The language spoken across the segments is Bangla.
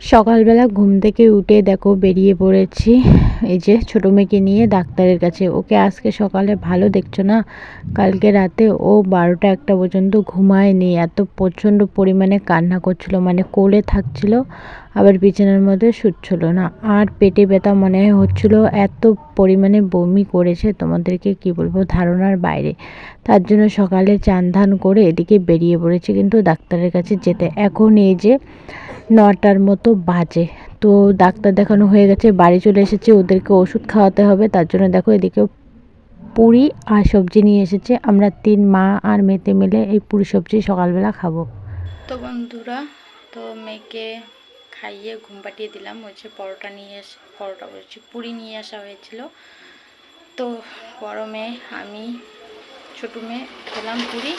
সকালবেলা ঘুম থেকে উঠে দেখো বেরিয়ে পড়েছি। এই যে ছোটো মেয়েকে নিয়ে ডাক্তারের কাছে। ওকে আজকে সকালে ভালো দেখছ না? কালকে রাতে ও বারোটা একটা পর্যন্ত ঘুমায়নি। এত প্রচণ্ড পরিমাণে কান্না করছিল মানে কোলে থাকছিল, আবার বিছানার মধ্যে শুচ্ছিল না। আর পেটে ব্যথা মনে হচ্ছিল, এত পরিমাণে বমি করেছে তোমাদেরকে কি বলব ধারণার বাইরে। তার জন্য সকালে চান ধান করে এদিকে বেরিয়ে পড়েছি কিন্তু ডাক্তারের কাছে যেতে। এখন এই যে নটার মতো বাজে। তো ডাক্তার দেখানো হয়ে গেছে, বাড়ি চলে এসেছে, ওদেরকে ওষুধ খাওয়াতে হবে, তার জন্য দেখো এদিকে পুরি আর সবজি নিয়ে এসেছে। আমরা তিন মা আর মেতে মিলে এই পুরি সবজি সকালবেলা খাব। তো বন্ধুরা, তো মেয়েকে খাইয়ে ঘুম পাঠিয়ে দিলাম। যে পরোটা নিয়ে এসে, পরোটা বলছি, পুরি নিয়ে আসা হয়েছিল। তো বড় মেয়ে, আমি, ছোটো মেয়ে, খেলাম পুরি।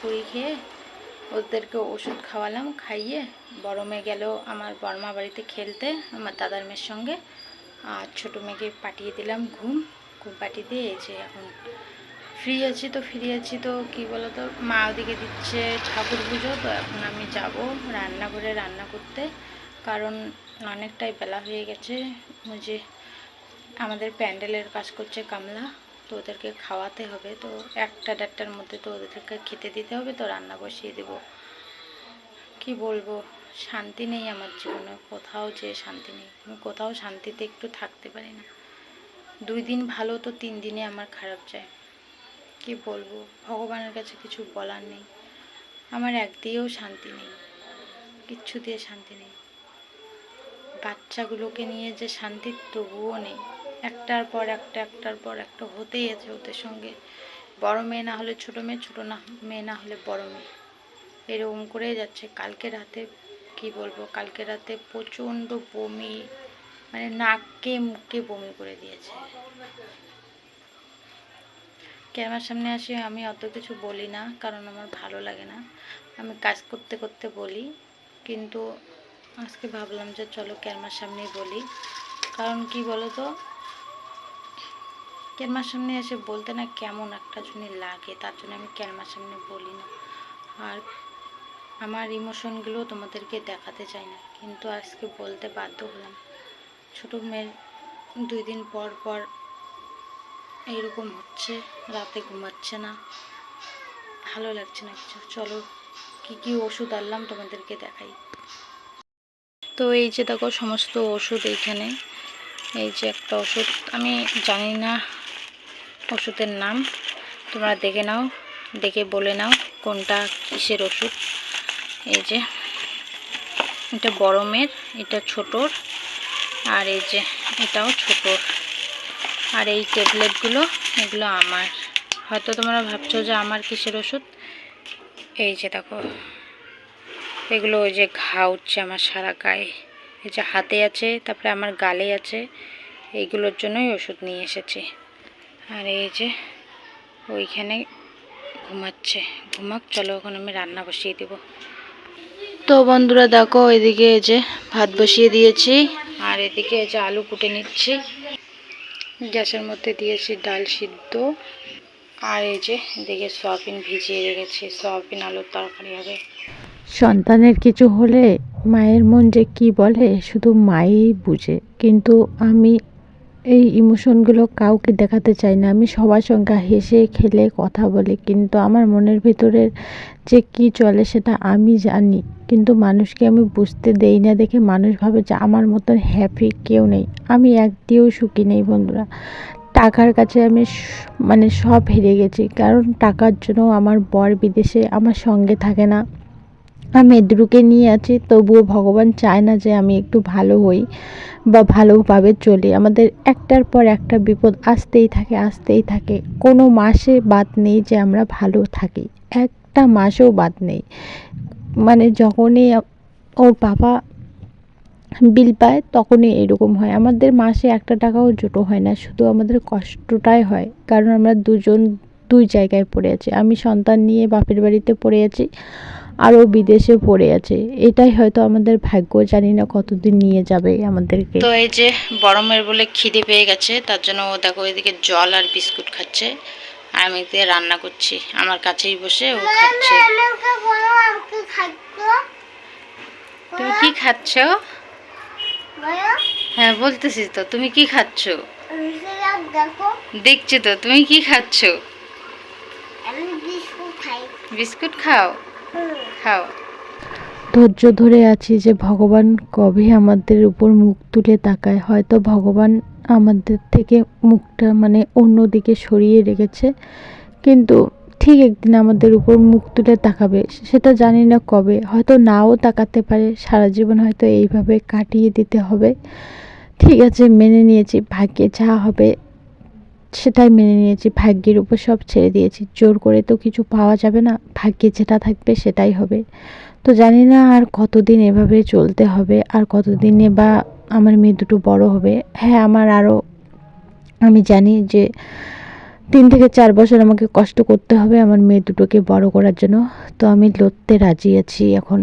পুরি খেয়ে ওদেরকে ওষুধ খাওয়ালাম, খাইয়ে বড় মেয়ে গেল আমার বর্মা বাড়িতে খেলতে, আমার দাদার মেয়ের সঙ্গে। আর ছোটো মেয়েকে পাঠিয়ে দিলাম ঘুম। ঘুম পাঠিয়ে দিয়ে এই যে এখন ফ্রি আছি তো ফ্রি আছি তো, কি বলো তো মা ওদিকে দিচ্ছে ঠাকুর পুজো, তো এখন আমি যাব রান্নাঘরে রান্না করতে। কারণ অনেকটাই বেলা হয়ে গেছে। যে আমাদের প্যান্ডেলের কাজ করছে কামলা। তো ওদেরকে খাওয়াতে হবে। তো একটা দেড়টার মধ্যে তো ওদেরকে খেতে দিতে হবে, তো রান্না বসিয়ে দেব। কি বলব? শান্তি নেই আমার জীবনে। কোথাও যে শান্তি নেই। আমি কোথাও শান্তিতে একটু থাকতে পারি না। দুই দিন ভালো তো তিন দিনে আমার খারাপ যায়। কি বলব? ভগবানের কাছে কিছু বলার নেই। আমার একদিকেও শান্তি নেই। কিচ্ছু দিয়ে শান্তি নেই। বাচ্চাগুলোকে নিয়ে যে শান্তি তবুও নেই। একটার পর একটা, একটার পর একটা হতেই আছে ওদের সঙ্গে। বড় মেয়ে না হলে ছোট মেয়ে, ছোট না, মেয়ে না হলে বড় মেয়ে। এরকম করেই যাচ্ছে। কালকে রাতে কি বলব? কালকে রাতে প্রচণ্ড বমি মানে নাককে মুখে বমি করে দিয়েছে। ক্যামেরার সামনে আসে, আমি অত কিছু বলি না, কারণ আমার ভালো লাগে না। আমি কাজ করতে করতে বলি, কিন্তু আজকে ভাবলাম যে চলো ক্যামেরার সামনেই বলি। কারণ কি বলো তো ক্যামেরার সামনে এসে বলতে না কেমন একটা জন্য লাগে, তার জন্য আমি ক্যামেরার সামনে বলি না। আর আমার ইমোশনগুলো তোমাদেরকে দেখাতে চাই না, কিন্তু আজকে বলতে বাধ্য হলাম। ছোটো মেয়ের দুই দিন পর পর এইরকম হচ্ছে, রাতে ঘুমাচ্ছে না। ভালো লাগছে না কিছু। চলো, কি কি ওষুধ আনলাম তোমাদেরকে দেখাই। তো এই যে দেখো, সমস্ত ওষুধ এইখানে। এই যে একটা ওষুধ, আমি জানি না ওষুধের নাম। তোমরা দেখে নাও, দেখে বলে নাও কোনটা কিসের ওষুধ। এই যে, এটা বড়মের এটা ছোটোর, আর এই যে এটাও ছোটোর। আর এই ট্যাবলেটগুলো, এগুলো আমার। হয়তো তোমরা ভাবছ যে আমার কিসের ওষুধ? এই যে দেখো, এগুলো ওই যে ঘা উঠছে আমার সারা গায়ে। এই যে হাতে আছে, তারপরে আমার গালে আছে, এইগুলোর জন্যই ওষুধ নিয়ে এসেছি। আর এই যে ওইখানে ঘুমাচ্ছে। ঘুমাক চলো এখন আমি রান্না বসিয়ে দেব। তো বন্ধুরা দেখো এদিকে এই যে ভাত বসিয়ে দিয়েছি। আর এদিকে এই যে আলু কুটে নিচ্ছি। গ্যাসের মধ্যে দিয়েছি ডাল সিদ্ধ। আর এই যে এদিকে সয়াবিন ভিজিয়ে রেখেছি। সয়াবিন আলুর তরকারি হবে। সন্তানের কিছু হলে মায়ের মন যে কি বলে শুধু মাই বুঝে। কিন্তু আমি এই ইমোশনগুলো কাউকে দেখাতে চাই না। আমি সবার সঙ্গে হেসে খেলে কথা বলি, কিন্তু আমার মনের ভিতরের যে কি চলে সেটা আমি জানি। কিন্তু মানুষকে আমি বুঝতে দেই না দেখে মানুষ ভাবে যে আমার মতন হ্যাপি কেউ নেই। আমি একটিও সুখী নেই বন্ধুরা। টাকার কাছে আমি মানে সব হেরে গেছি, কারণ টাকার জন্য আমার বর বিদেশে আমার সঙ্গে থাকে না। আমি এদরুকে নিয়ে আছি, তবুও ভগবান চায় না যে আমি একটু ভালো হই। বা ভালোভাবে চলি। আমাদের একটার পর একটা বিপদ আসতেই থাকে আসতেই থাকে। কোনো মাসে বাদ নেই যে আমরা ভালো থাকি। একটা মাসেও বাদ নেই। মানে যখনই ওর বাবা বিল পায়, তখনই এরকম হয়। আমাদের মাসে একটা টাকাও জোটো হয় না। শুধু আমাদের কষ্টটাই হয়। কারণ আমরা দুজন দুই জায়গায় পড়ে আছি। আমি সন্তান নিয়ে বাপের বাড়িতে পড়ে আছি। আর ও বিদেশে পড়ে আছে। এটাই হয়তো আমাদের ভাগ্য জানি না কতদিন নিয়ে যাবে আমাদেরকে। তো এই যে বড়মের বলে খিদে পেয়ে গেছে তার জন্য ও দেখো এদিকে জল আর বিস্কুট খাচ্ছে। আর আমি এদিকে রান্না করছি আমার কাছেই বসে ও খাচ্ছে। তুমি কি খাচ্ছ? হ্যাঁ বলতেছি তো তুমি কি খাচ্ছ? দেখছি তো তুমি কি খাচ্ছ? বিস্কুট খাও। খাও ধৈর্য ধরে আছি যে ভগবান কবে আমাদের উপর মুখ তুলে তাকায়। হয়তো ভগবান আমাদের থেকে মুখটা মানে অন্যদিকে সরিয়ে রেখেছে। কিন্তু ঠিক একদিন আমাদের উপর মুখ তুলে তাকাবে। সেটা জানি না কবে। হয়তো নাও তাকাতে পারে। সারা জীবন হয়তো এইভাবে কাটিয়ে দিতে হবে। ঠিক আছে, মেনে নিয়েছি। ভাগ্যে যা হবে সেটাই মেনে নিয়েছি, ভাগ্যের উপর সব ছেড়ে দিয়েছি। জোর করে তো কিছু পাওয়া যাবে না, ভাগ্যে যেটা থাকবে সেটাই হবে। তো জানি না আর কতদিন এভাবে চলতে হবে, আর কতদিনে বা আমার মেয়ে দুটো বড় হবে। হ্যাঁ আমার আরও আমি জানি যে তিন থেকে চার বছর আমাকে কষ্ট করতে হবে আমার মেয়ে দুটোকে বড় করার জন্য। তো আমি লড়তে রাজি আছি এখন।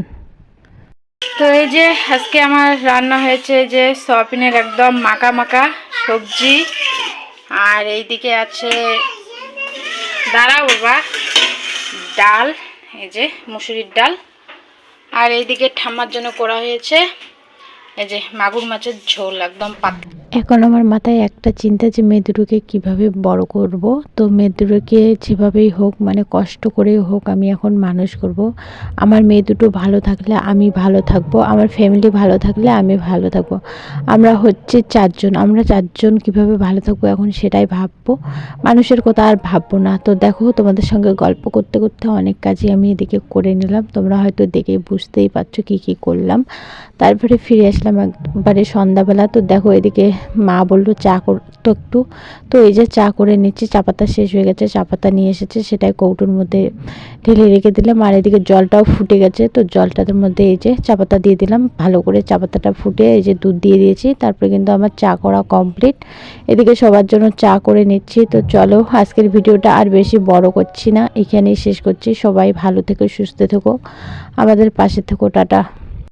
তো এই যে আজকে আমার রান্না হয়েছে যে সয়াবিনের একদম মাকা মাকা সবজি। আর এইদিকে আছে দাঁড়া বা ডাল, এই যে মুসুরির ডাল। আর এইদিকে ঠাম্মার জন্য করা হয়েছে, এই যে মাগুর মাছের ঝোল, একদম পাতলা। এখন আমার মাথায় একটা চিন্তা যে মেয়ে দুটোকে কীভাবে বড় করব? তো মেয়ে দুটোকে যেভাবেই হোক মানে কষ্ট করেই হোক, আমি এখন মানুষ করব। আমার মেয়ে দুটো ভালো থাকলে আমি ভালো থাকব। আমার ফ্যামিলি ভালো থাকলে আমি ভালো থাকব। আমরা হচ্ছে চারজন। আমরা চারজন কীভাবে ভালো থাকব এখন সেটাই ভাববো। মানুষের কথা আর ভাববো না। তো দেখো, তোমাদের সঙ্গে গল্প করতে করতে অনেক কাজই আমি এদিকে করে নিলাম। তোমরা হয়তো দেখে বুঝতেই পারছ কী কী করলাম। তারপরে ফিরে আসলাম একবারে সন্ধ্যাবেলা। তো দেখো, এদিকে মা বলল, চা করতো একটু, তো এই যে চা করে নিচ্ছি চা পাতা শেষ হয়ে গেছে চা পাতা নিয়ে এসেছে, সেটাই কৌটোর মধ্যে ঢেলে রেখে দিলাম, আর এদিকে জলটাও ফুটে গেছে, তো জলটার মধ্যে এই যে চা পাতা দিয়ে দিলাম, ভালো করে চা পাতাটা ফুটে এই যে দুধ দিয়ে দিয়েছি, তারপরে কিন্তু আমার চা করা কমপ্লিট। এদিকে সবার জন্য চা করে নিচ্ছি, তো চলো আজকের ভিডিওটা আর বেশি বড় করছি না, এখানেই শেষ করছি, সবাই ভালো থেকো, সুস্থ থেকো, আমাদের পাশে থেকো, টাটা।